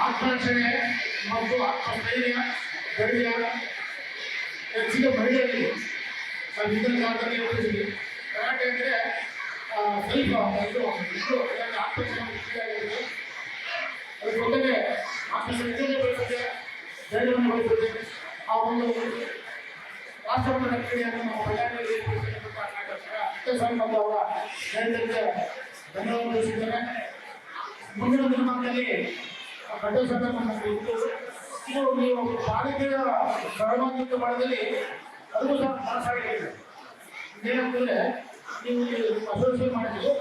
ಆತ್ಮರಕ್ಷಣೆ ಮತ್ತು ಆತ್ಮಸ್ಥೈರ್ಯ ಧೈರ್ಯ, ಹೆಚ್ಚಿನ ಮಹಿಳೆಯರಿಗೆ ನಾವು ಹಿಂದಿನ ಕಾಲದಲ್ಲಿ ಹೇಳ್ತಿದ್ದೀನಿ ಕರಾಟೆ ಅಂದರೆ ಸ್ವಲ್ಪ ಇದು ಇದು ಅದ್ರ ಜೊತೆಗೆ ಆತ್ಮಸಂಸ್ಕೃತಿ ಬೆಳೆಸುತ್ತೆ ಧೈರ್ಯವನ್ನು ಬೆಳೆಸುತ್ತೆ ಆ ಒಂದು ರಾಷ್ಟ್ರಮಟ್ಟದ ಕ್ರೀಡೆಯನ್ನು ನಾವು ಬಳ್ಳಾರಿಯಲ್ಲಿ ಏರ್ಪಡಿಸಿರ್ತಕ್ಕಂಥ ಅತ್ಯಸಂಬಂಧ ಅವರ ಧೈರ್ಯಕ್ಕೆ ಧನ್ಯವಾದ ಮುಂದಿನ ದಿನಮಾನದಲ್ಲಿ ಇತ್ತು ಇದು ನೀವು ಪಾಲಿಕೆಯ ಪರವಾಗಿದ್ದ ಮಾಡಿದಲ್ಲಿ ಅದಕ್ಕೂ ಸಹ ಮನಸ್ಸಾಗಿದೆ ಏನಂತಂದ್ರೆ ನೀವು ಅಸೋಸಿಯೇಟ್ ಮಾಡಿದ್ರು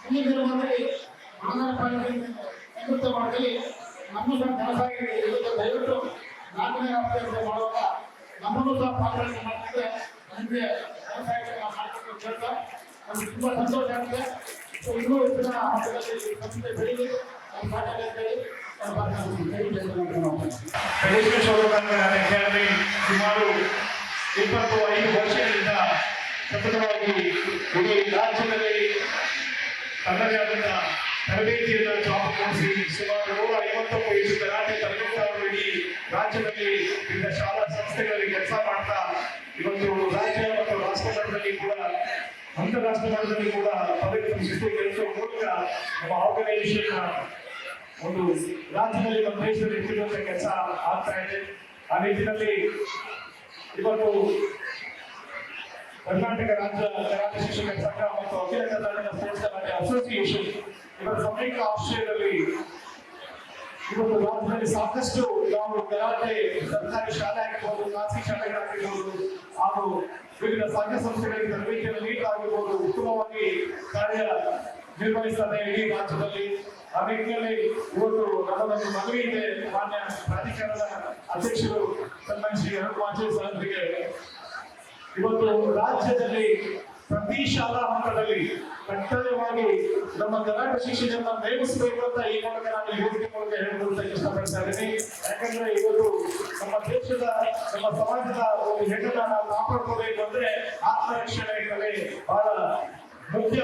ಮುಂದಿನ ದಿನಮಾನದಲ್ಲಿ ಮಾನವ ಪಾಲಿಕೆ ನಿವೃತ್ತ ಮಾಡದಲ್ಲಿ ನಮ್ಮೂ ಸಹ ಮನಸ್ಸಾಗಿದೆ ದಯವಿಟ್ಟು ನಾಲ್ಕನೇ ರಾಷ್ಟ್ರೀಯ ಮಾಡುವಾಗ ನಮ್ಮನ್ನು ಸಹ ಪಾಲ್ಗೊಳ್ಳಿ ಮಾಡ್ತಿದ್ರೆ ನನಗೆ ನಾವು ಮಾಡ್ಕೊಂಡು ಹೇಳ್ತಾ ನಮ್ಗೆ ತುಂಬ ಸಂತೋಷ ಆಗುತ್ತೆ ಇನ್ನೂ ಹೆಚ್ಚಿನ ಸಂಸ್ಥೆ ಬೆಳೀಲಿ ನಮ್ಮ ಸಾಕಾಗ ಅಕಾಡೆಮಿ ಸುಮಾರು ಇಪ್ಪತ್ತು ಐದು ವರ್ಷಗಳಿಂದ ಸತತವಾಗಿ ಇಡೀ ರಾಜ್ಯದಲ್ಲಿ ತನ್ನದೇ ಆದಂತಹ ತರಬೇತಿಯನ್ನು ಚಾಪಗೊಳಿಸಿ ಸುಮಾರು ನೂರ ಐವತ್ತಕ್ಕೂ ಹೆಚ್ಚು ಕರಾಟೆ ತರಬೇತಿ ಇಡೀ ರಾಜ್ಯದಲ್ಲಿ ವಿವಿಧ ಶಾಲಾ ಸಂಸ್ಥೆಗಳಲ್ಲಿ ಕೆಲಸ ಮಾಡ್ತಾ ಇವತ್ತು ರಾಜ್ಯ ಮತ್ತು ರಾಷ್ಟ್ರ ಮಟ್ಟದಲ್ಲಿ ಕೂಡ ಅಂತಾರಾಷ್ಟ್ರ ಮಟ್ಟದಲ್ಲಿ ಕೂಡ ಪದವಿ ಪ್ರಶಸ್ತಿ ಕೆಲಸ ಮೂಲಕ ನಮ್ಮ ಆರ್ಗನೈಸೇಷನ್ ಒಂದು ರಾಜ್ಯದಲ್ಲಿ ನಮ್ಮ ದೇಶದಲ್ಲಿ ಹೆಚ್ಚಿರುವಂತ ಕೆಲಸ ಆಗ್ತಾ ಇದೆ. ಆ ನಿಟ್ಟಿನಲ್ಲಿ ಇವತ್ತು ಕರ್ನಾಟಕ ರಾಜ್ಯ ಕರಾಟೆ ಶಿಕ್ಷಕರ ಸಂಘ ಮತ್ತು ಅಖಿಲ ಕರ್ನಾಟಕ ಸ್ಪೋರ್ಟ್ಸ್ ಕರಾಟೆ ಅಸೋಸಿಯೇಷನ್ ಇವರ ಸಂಯುಕ್ತ ಆಶ್ರಯದಲ್ಲಿ ಇವತ್ತು ರಾಜ್ಯದಲ್ಲಿ ಸಾಕಷ್ಟು ನಾವು ಕರಾಟೆ, ಸರ್ಕಾರಿ ಶಾಲೆ ಆಗಿರ್ಬೋದು, ಖಾಸಗಿ ಶಾಲೆಗಳಾಗಿರ್ಬೋದು ಹಾಗೂ ವಿವಿಧ ಸಂಘ ಸಂಸ್ಥೆಗಳಿಗೆ ತರಬೇತಿಯನ್ನು ನೀಡಲಾಗಿರ್ಬೋದು. ಉತ್ತಮವಾಗಿ ಕಾರ್ಯ ನಿರ್ವಹಿಸ್ತದೆ ಇಡೀ ರಾಜ್ಯದಲ್ಲಿ. ನಿಟ್ಟಿನಲ್ಲಿ ಇವತ್ತು ನಮ್ಮದೊಂದು ಮನವಿ ಇದೆ. ಮಾನ್ಯ ಪ್ರಾಧಿಕಾರದ ಅಧ್ಯಕ್ಷರು ಸನ್ಮಾನ್ ಶ್ರೀ ಮಾಜಿ ಸಾಹೇಬರಿಗೆ. ಇವತ್ತು ರಾಜ್ಯದಲ್ಲಿ ಪ್ರತಿ ಶಾಲಾ ಹಂತದಲ್ಲಿ ಕಡ್ಡಾಯವಾಗಿ ನಮ್ಮ ಕರ್ನಾಟಕ ಶಿಕ್ಷಕರನ್ನ ನೇಮಿಸಬೇಕು ಅಂತ ಈ ಮೂಲಕ ನಾನು ಯೋಜನೆ ಮೂಲಕ ಹೇಳ್ಕೊಳ್ತಾ ಇಷ್ಟಪಡ್ತಾ ಇದ್ದೀನಿ. ಯಾಕಂದ್ರೆ ಇವತ್ತು ನಮ್ಮ ದೇಶದ, ನಮ್ಮ ಸಮಾಜದ ಒಂದು ಹೆಣ್ಣನ್ನ ನಾವು ಕಾಪಾಡ್ಕೋಬೇಕು ಅಂದ್ರೆ ಆತ್ಮರಕ್ಷಣೆ ಕಲೆ ಬಹಳ ಮುಖ್ಯ ಆಗಿದೆ ಅಂತ ನಾನು ಈ ಮೂಲಕ ಹೇಳಕ್ಕೆ ಇಷ್ಟಪಡ್ತಾ ಇದ್ದೀನಿ